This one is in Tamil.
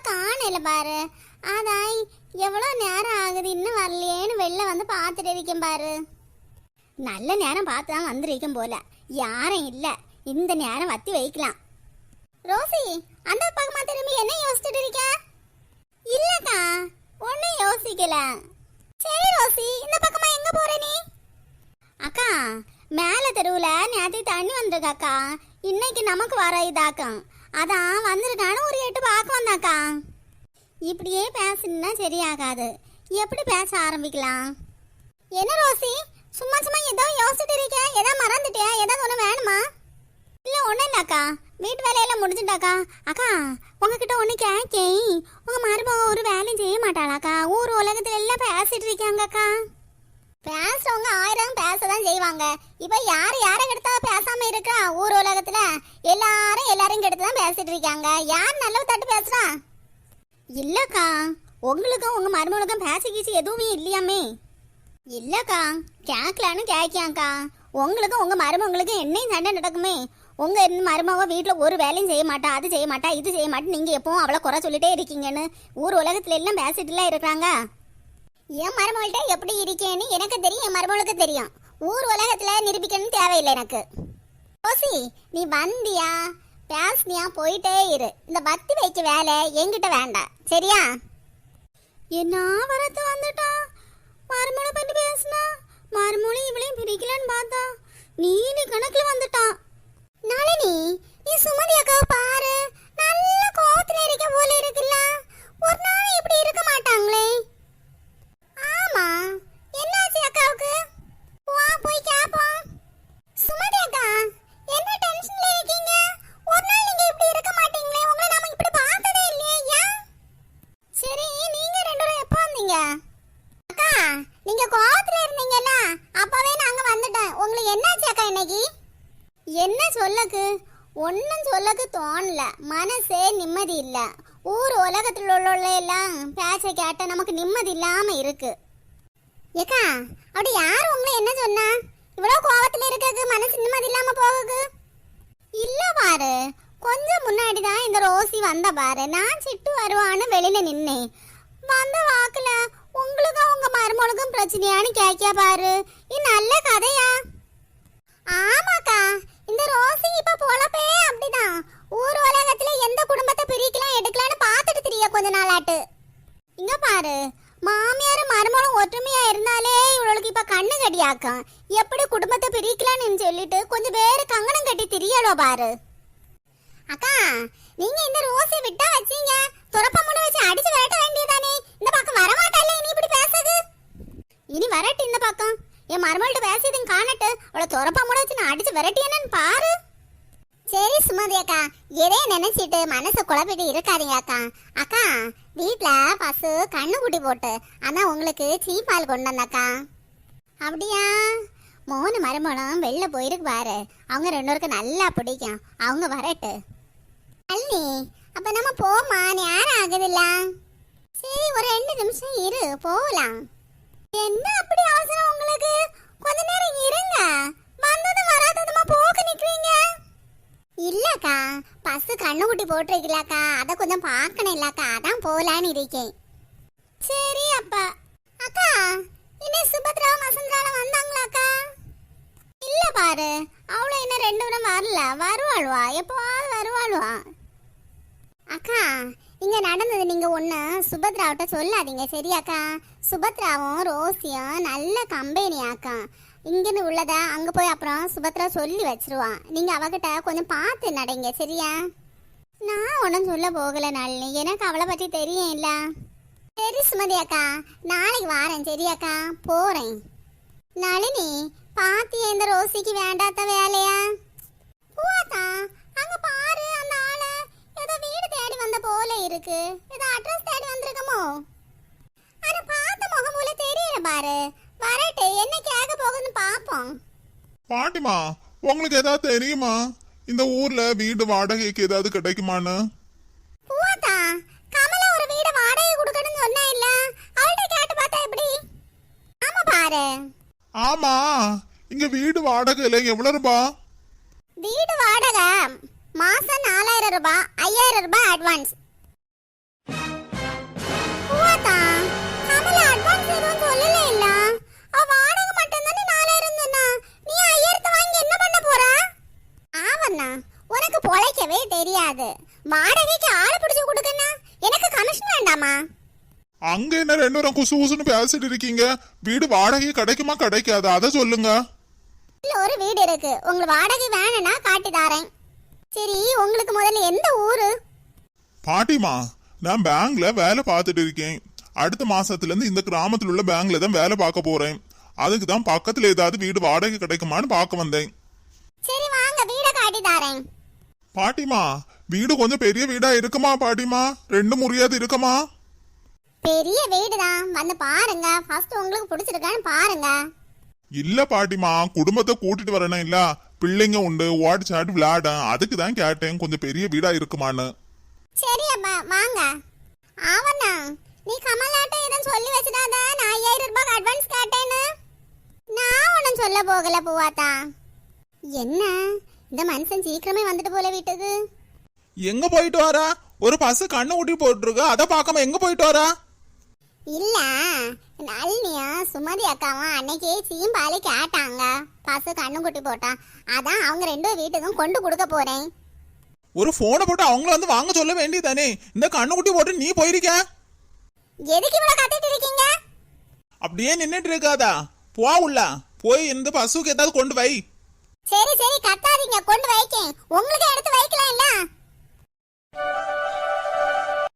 காணல பாரு. அதான் எவ்வளோ நேரம் ஆகுது இன்னும் வரலையேன்னு வெளில வந்து பார்த்துட்டு இருக்கேன் பாரு. நல்ல நேரம் பார்த்து தான் வந்திருக்கேன் போல. யாரும் இல்லை. இந்த நேரம் வத்தி வைக்கலாம். ரோசி அந்த பக்கமா திரும்பி என்ன யோசிச்சுட்டு இருக்க? இல்லக்கா ஒன்னும் யோசிக்கல. சரி ரோசி இந்த பக்கமா எங்க போற நீ? அக்கா மேல தெருவுல நேத்தி தண்ணி வந்திருக்காக்கா இன்னைக்கு நமக்கு வர இதாக்கா அதான் வந்திருக்கான்னு ஒரு எட்டு பார்க்க வந்தாக்கா. இப்படியே பேசணும்னா சரியாகாது. எப்படி பேச ஆரம்பிக்கலாம்? என்ன ரோசி? சும்மா சும்மா ஏதோ யோசிச்சுட்டு இருக்க? ஏதோ மறந்துட்டியா? ஏதாவது ஒன்று வேணுமா? இல்லை ஒன்றும் இல்லைக்கா. வீட்டு வேலையெல்லாம் முடிஞ்சுட்டாக்கா. அக்கா உங்ககிட்ட ஒன்று கேட்கேன் உங்கள் மருமக ஒரு வேலையும் செய்ய மாட்டாளாக்கா. ஊர் உலகத்துல எல்லாம் பேசிட்டு இருக்காங்கக்கா. பேசுறவங்க ஆயிரம் பேசதான் செய்வாங்க. இப்ப யாரு யாரை கெடுத்தா பேசாம இருக்கா? ஊர் உலகத்துல எல்லாரும் எல்லாரும் கெடுத்து தான் பேசிட்டு இருக்காங்க. யார் நல்ல தட்டு பேசுறா? இல்லக்கா உங்களுக்கும் உங்க மருமகளுக்கும் பேசி கீசி எதுவுமே இல்லையாமே. இல்லக்கா கேட்கலான்னு கேட்காக்கா உங்களுக்கும் உங்க மருமகளுக்கும் என்னையும் சண்டை நடக்குமே. உங்க இருந்து மருமக வீட்டுல ஒரு வேலையும் செய்ய மாட்டா அது செய்ய மாட்டா இது செய்ய மாட்டேன் நீங்க எப்பவும் அவளை குறை சொல்லிட்டே இருக்கீங்கன்னு ஊர் உலகத்துல எல்லாம் பேசிட்டுலாம் இருக்கிறாங்க. என் மருமகள்கிட்ட எப்படி இருக்கேன்னு எனக்கு தெரியும் என் மருமகளுக்கு தெரியும். ஊர் உலகத்தில் நிரூபிக்கணும்னு தேவையில்லை எனக்கு. ஓசி நீ வந்தியா பேசினியா போயிட்டே இரு. இந்த பத்தி வைக்க வேலை என்கிட்ட வேண்டாம். சரியா? என்ன வரத்து வந்துட்டா? மருமகளை பற்றி பேசினா? மருமொழி இவளையும் பிரிக்கலன்னு பார்த்தா. நீனு கணக்கில் வந்துட்டான் நளினி நீ சுமதி அக்காவை பாரு. நல்ல கோவத்துல இருக்க போல இருக்குல்ல ஒரு நாள் இப்படி இருக்க மாட்டாங்களே ஆமா என்னாச்சு அக்காவுக்கு வா போய் கேப்போம் சுமதி அக்கா என்ன டென்ஷன்ல இருக்கீங்க ஒரு நாள் நீங்க இப்படி இருக்க மாட்டீங்களே உங்களை நாம இப்படி பார்த்ததே இல்லையே ஏன் சரி நீங்க ரெண்டு பேரும் எப்போ வந்தீங்க அக்கா நீங்க கோவத்துல இருந்தீங்கல்ல அப்பவே நாங்க வந்துட்டோம் உங்களுக்கு என்னாச்சு அக்கா இன்னைக்கு என்ன சொல்லக்கு ஒன்றும் சொல்லக்கு தோணல. மனசே நிம்மதி இல்ல. ஊர் உலகத்தில் உள்ள எல்லாம் பேச்ச கேட்ட நமக்கு நிம்மதி இல்லாம இருக்கு. ஏக்கா அப்படி யார் உங்களை என்ன சொன்னா? இவ்வளோ கோவத்துல இருக்கக்கு மனசு நிம்மதி இல்லாம போகுது? இல்ல பாரு கொஞ்சம் முன்னாடி தான் இந்த ரோசி வந்த பாரு. நான் சிட்டு வருவான்னு வெளியில நின்னேன். வந்த வாக்குல உங்களுக்கும் உங்க மருமகளுக்கும் பிரச்சனையான்னு கேட்க பாரு. இது நல்ல கதையா ஆமாக்கா இந்த ரோசி இப்ப பொழப்பே அப்படிதான் ஊர் உலகத்துல எந்த குடும்பத்தை பிரிக்கலாம் எடுக்கலாம்னு பார்த்துட்டு திரிய கொஞ்ச நாளாட்டு இங்க பாரு மாமியார் மருமகளும் ஒற்றுமையா இருந்தாலே இவளுக்கு இப்ப கண்ணு எப்படி குடும்பத்தை பிரிக்கலாம்னு சொல்லிட்டு கொஞ்சம் பேரு கங்கணம் கட்டி திரியலோ பாரு. அக்கா நீங்க இந்த ரோஸை விட்டா வச்சீங்க. துரப்ப முடி வச்சு அடிச்சு விரட்ட வேண்டியதானே இந்த பக்கம் வரமாட்டாலே இனி இப்படி பேசுது இனி வரட்டு இந்த பக்கம். என் மருமகள்கிட்ட பேசியதும் காணட்டு. அவளை துரப்ப முடி வச்சு நான் அடிச்சு விரட்டியேன்னு பாரு. சரி சுமதி அக்கா. எதே நினைச்சிட்டு மனசு குழப்பிட்டு இருக்காதீங்க அக்கா. அக்கா வீட்ல பசு கண்ணு குட்டி போட்டு ஆனால் உங்களுக்கு சீப்பால் கொண்டு வந்தக்கா அப்படியா? மூணு மருமகளும் வெளில போயிருக்கு பாரு. அவங்க ரெண்டு பேருக்கு நல்லா பிடிக்கும். அவங்க வரட்டு. நல்லி அப்ப நம்ம போமா? நேரம் ஆகுதுல்ல. சரி ஒரு ரெண்டு நிமிஷம் இரு. போகலாம் என்ன அப்படி அவசரம் உங்களுக்கு? கொஞ்ச நேரம் இருங்க. வந்ததும் வராததுமா போக நிக்கிறீங்க? இல்லக்கா பஸ் கண்ணுக்குட்டி போட்டிருக்கலாக்கா அதை கொஞ்சம் பார்க்கணும் இல்லக்கா. அதான் போலான்னு இருக்கேன். சரி அப்பா. அக்கா இன்னும் சுபத்ராவும் வசந்தரால வந்தாங்களாக்கா? இல்ல பாரு அவளை இன்னும் ரெண்டு பேரும் வரல. வருவாள்வா. எப்போவாது வருவாள்வா. அக்கா இங்க நடந்தது நீங்க ஒண்ணு சுபத்ராவிட்ட சொல்லாதீங்க சரியாக்கா? சுபத்ராவும் ரோசியும் நல்ல கம்பெனி அக்கா உள்ளதா உள்ளத அங்க போய் அப்புறம் சுபத்ரா சொல்லி வச்சிருவான் நீங்க அவகிட்ட கொஞ்சம் பார்த்து நடைங்க சரியா? நான் ஒன்றும் சொல்ல போகல நளினி. எனக்கு அவளை பத்தி தெரியும் இல்லை சரி சுமதி அக்கா நாளைக்கு வாரேன் சரியாக்கா போறேன். நளினி பாத்தி இந்த ரோசிக்கு வேண்டாத வேலையா? பூவாத்தா அங்க பாரு அந்த ஆள ஏதோ வீடு தேடி வந்த போல இருக்கு. ஏதோ அட்ரஸ் தேடி வந்திருக்கமோ? ஆனா பார்த்த முகம் போல தெரியல பாரு. வரட்டு என்ன கேட்க போகுதுன்னு பாப்போம். பாட்டிமா உங்களுக்கு ஏதாவது தெரியுமா? இந்த ஊர்ல வீடு வாடகைக்கு ஏதாவது கிடைக்குமான்னு? ஆமா இங்க வீடு வாடகை இல்லை எவ்வளவு ரூபா? வீடு வாடகை மாசம் நாலாயிரம் ரூபாய் ஐயாயிரம் ரூபாய் அட்வான்ஸ் உனக்கு பொழைக்கவே தெரியாது. வாடகைக்கு ஆள் பிடிச்சு கொடுக்கணும் எனக்கு கமிஷன் வேண்டாமா? அங்க என்ன ரெண்டு பேரும் குசு குசுன்னு பேசிட்டு இருக்கீங்க? வீடு வாடகை கிடைக்குமா கிடைக்காதா? அதை சொல்லுங்க. இல்ல ஒரு வீடு இருக்கு. உங்களுக்கு வாடகை வேணும்னா காட்டி தாரேன். சரி உங்களுக்கு முதல்ல எந்த ஊரு? பாட்டிமா நான் பேங்க்ல வேலை பார்த்துட்டு இருக்கேன். அடுத்த மாசத்துல இருந்து இந்த கிராமத்துல உள்ள பேங்க்ல தான் வேலை பார்க்க போறேன். அதுக்கு தான் பக்கத்துல ஏதாவது வீடு வாடகை கிடைக்குமான்னு பார்க்க வந்தேன். சரி வாங்க வீட காட்டி தாரேன். பாட்டிமா வீடு கொஞ்சம் பெரிய வீடா இருக்குமா பாட்டிமா ரெண்டு முறியாது இருக்குமா? பெரிய வீடு தான் வந்து பாருங்க. ஃபர்ஸ்ட் உங்களுக்கு பிடிச்சிருக்கான்னு பாருங்க. இல்ல பாட்டிமா குடும்பத்தை கூட்டிட்டு வரணும். இல்ல பிள்ளைங்க உண்டு ஓடி சாட்டு விளையாட அதுக்கு தான் கேட்டேன். கொஞ்சம் பெரிய வீடா இருக்குமான்னு. சரி அப்பா வாங்க. ஆவண்ணா நீ கமலாட்ட எதுவும் சொல்லி வச்சிடாத. நான் ஐயாயிரம் ரூபாய் அட்வான்ஸ் கேட்டேன்னு. நான் ஒன்றும் சொல்ல போகல பூவாத்தா. என்ன? இந்த மனுஷன் சீக்கிரமே வந்துட்டு போல வீட்டுக்கு. எங்க போயிட்டு வரா? ஒரு பஸ் கண்ணு ஊட்டி போட்டுருக்கு. அதை பார்க்காம எங்க போயிட்டு வரா? இல்ல நளினியா சுமதி அக்காவும் அன்னைக்கு சீம்பாலி கேட்டாங்க. பசு கண்ணுக்குட்டி போட்டா. அதான் அவங்க ரெண்டு வீட்டுக்கும் கொண்டு கொடுக்க போறேன். ஒரு போனை போட்டு அவங்கள வந்து வாங்க சொல்ல வேண்டியதானே இந்த கண்ணு குட்டி போட்டு நீ போயிருக்க? எதுக்கு இவ்வளவு கத்திட்டு இருக்கீங்க? அப்படியே நின்னுட்டு இருக்காதா? போ உள்ள. போய் இந்த பசுக்கு ஏதாவது கொண்டு வை. சரி சரி கத்தாதீங்க. கொண்டு வைக்கேன். உங்களுக்கு எடுத்து வைக்கலாம் இல்ல